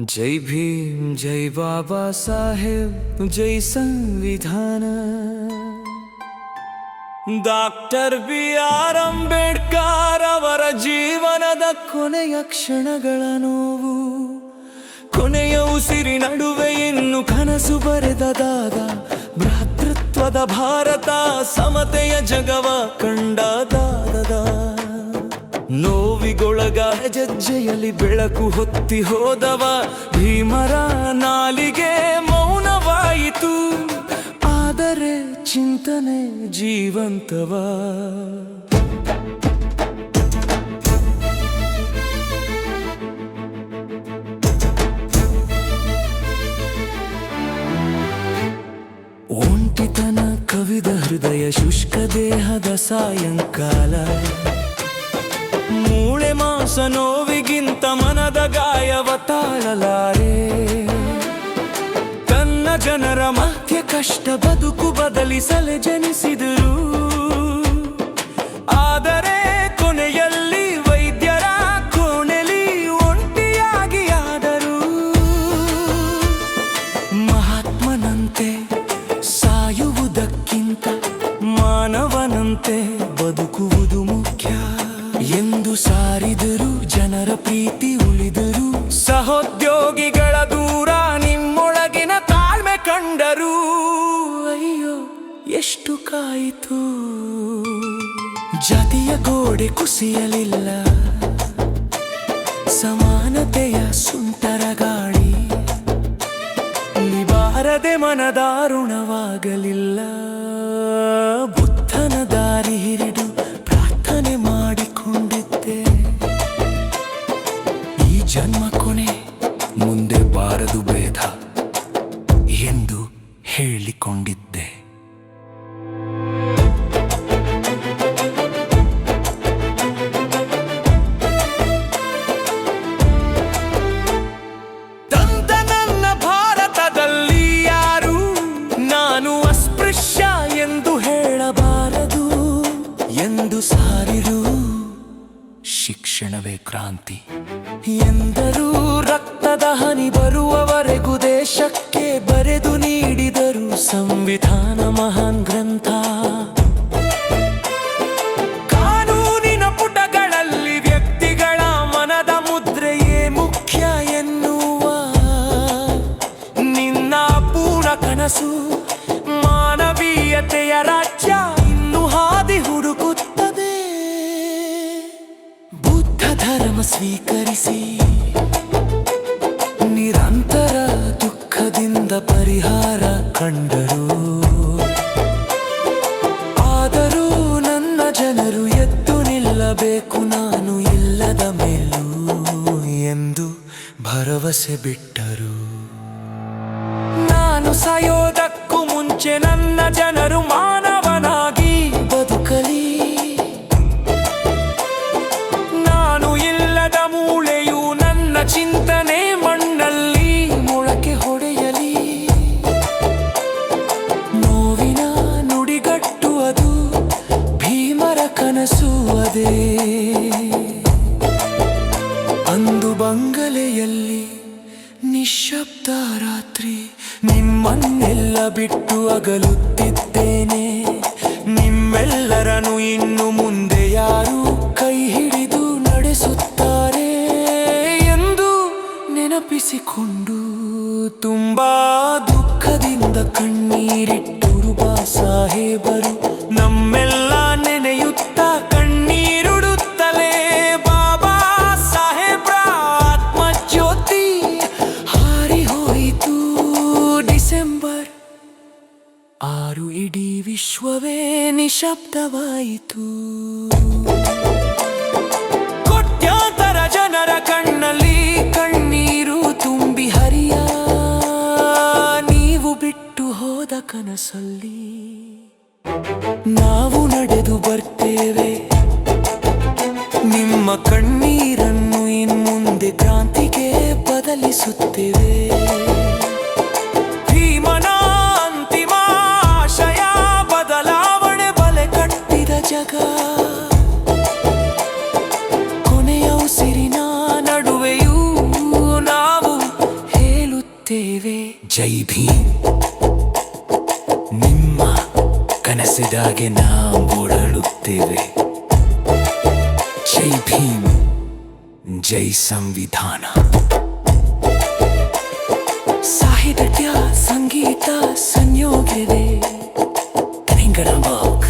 ಜೈ ಭೀಮ್ ಜೈ ಬಾಬಾ ಸಾಹೇಬ್ ಜೈ ಸಂವಿಧಾನ doctor B R Ambedkar ಅವರ ಜೀವನದ ಕೊನೆಯ ಕ್ಷಣಗಳ ನೋವು. ಕೊನೆಯ ಉಸಿರಿ ನಡುವೆ ಇನ್ನು ಕನಸು ಬರೆದದಾದ ಭ್ರಾತೃತ್ವದ ಭಾರತ, ಸಮತೆಯ ಜಗವ ಕಂಡ ನೋವಿಗೊಳಗ ಜಜ್ಜೆಯಲ್ಲಿ ಬೆಳಕು ಹೊತ್ತಿ ಹೋದವ, ಭೀಮರ ನಾಲಿಗೆ ಮೌನವಾಯಿತು. ಆದರೆ ಚಿಂತನೆ ಜೀವಂತವ. ಒಂಟಿತನ ಕವಿದ ಹೃದಯ ಶುಷ್ಕ ದೇಹದ ಸಾಯಂಕಾಲ. ಮೂಳೆ ಮಾಂಸ ನೋವಿಗಿಂತ ಮನದ ಗಾಯವ ತಾಳಲಾರೆ. ತನ್ನ ಜನರ ಮಧ್ಯ ಕಷ್ಟ ಬದುಕು ಬದಲಿಸಲೆ ಜನಿಸಿದರು. ಆದರೆ ಕೊನೆಯಲ್ಲಿ ವೈದ್ಯರ ಮಹಾತ್ಮನಂತೆ ಮಾನವನಂತೆ ಬದುಕುವುದು ಎಂದು ಸಾರಿದರು, ಜನರ ಪ್ರೀತಿ ಉಳಿದರು. ಸಹೋದ್ಯೋಗಿಗಳ ದೂರ ನಿಮ್ಮೊಳಗಿನ ತಾಳ್ಮೆ ಕಂಡರು. ಅಯ್ಯೋ, ಎಷ್ಟು ಕಾಯಿತು. ಜಾತಿಯ ಗೋಡೆ ಕುಸಿಯಲಿಲ್ಲ. ಸಮಾನತೆಯ ಸುಂಟರ ಗಾಳಿ. ನಿವಾರದೆ ಮನದಾರುಣವಾಗಲಿಲ್ಲ. ಬುದ್ಧನ ದಾರಿ ಹೇಳಿಕೊಂಡಿದ್ದೆ. ತಂದ ನನ್ನ ಭಾರತದಲ್ಲಿ ಯಾರು? ನಾನು ಅಸ್ಪೃಶ್ಯ ಎಂದು ಹೇಳಬಾರದು. ಎಂದು ಸಾರಿರು. ಶಿಕ್ಷಣವೇ ಕ್ರಾಂತಿ. ಎಂದರೂ ರಕ್ತದ ಹನಿ ಬರುವವರೆಗೂ ದೇಶಕ್ಕೆ ಬರೆದು ಸಂವಿಧಾನ ಮಹಾನ್ ಗ್ರಂಥ. ಕಾನೂನಿನ ಪುಟಗಳಲ್ಲಿ ವ್ಯಕ್ತಿಗಳ ಮನದ ಮುದ್ರೆಯೇ ಮುಖ್ಯ ಎನ್ನುವ. ನಿನ್ನ ಪೂರ್ಣ ಕನಸು ಮಾನವೀಯತೆಯ ರಾಜ್ಯ ಇನ್ನು ಹಾದಿ ಹುಡುಕುತ್ತದೆ. ಬುದ್ಧ ಧರ್ಮ ಸ್ವೀಕರಿಸಿ ನಿರಂತರ ದುಃಖದಿಂದ ಪರಿಹಾರ ಕಂಡರು? ಆದರೂ ನನ್ನ ಜನರು ಎದ್ದು ನಿಲ್ಲಬೇಕು, ನಾನು ಇಲ್ಲದ ಮೇಲೂ ಎಂದು ಭರವಸೆ ಬಿಟ್ಟರು. ನಾನು ಸಾಯೋದಕ್ಕೂ ಮುಂಚೆ ನನ್ನ ಜನರು ಮಾನವನಾಗಿ ಬದುಕಲಿ. ನಾನು ಇಲ್ಲದ ಮೂಳೆಯು ನನ್ನ ಚಿಂತನೆ ಅದು ಭೀಮರ ಕನಸು ಅದೇ ಅಂದು ಬಂಗಲೆಯಲ್ಲಿ ನಿಶಬ್ದ ರಾತ್ರಿ ನಿಮ್ಮನ್ನೆಲ್ಲ ಬಿಟ್ಟು ಅಗಲುತ್ತಿದ್ದೇನೆ. ನಿಮ್ಮೆಲ್ಲರನ್ನು ಇನ್ನು ಮುಂದೆ ಯಾರು ಕೈ ಹಿಡಿದು ನಡೆಸುತ್ತಾರೆ ಎಂದು ನೆನಪಿಸಿಕೊಂಡು ವಿಶ್ವವೇ ನಿಶಬ್ದವಾಯಿತು. ಕೋಟ್ಯಾಂತರ ಜನರ ಕಣ್ಣಲ್ಲಿ ಕಣ್ಣೀರು ತುಂಬಿ ಹರಿಯ. ನೀವು ಬಿಟ್ಟು ಹೋದ ಕನಸಲ್ಲಿ ನಾವು ನಡೆದು ಬರ್ತೇವೆ. ನಿಮ್ಮ ಕಣ್ಣೀರನ್ನು ಇನ್ಮುಂದೆ ಕ್ರಾಂತಿಗೆ ಬದಲಿಸುತ್ತೇವೆ. ಜೈ ಭೀಮ್ ನಿಮ್ಮ ಕನಸಿದಾಗೆ ನಾವು ಓಡಾಡುತ್ತೇವೆ. ಜೈ ಭೀಮ್ ಜೈ ಸಂವಿಧಾನ. ಸಾಹಿತ್ಯ ಸಂಗೀತ ಸಂಯೋಗವೇ. Kringelambok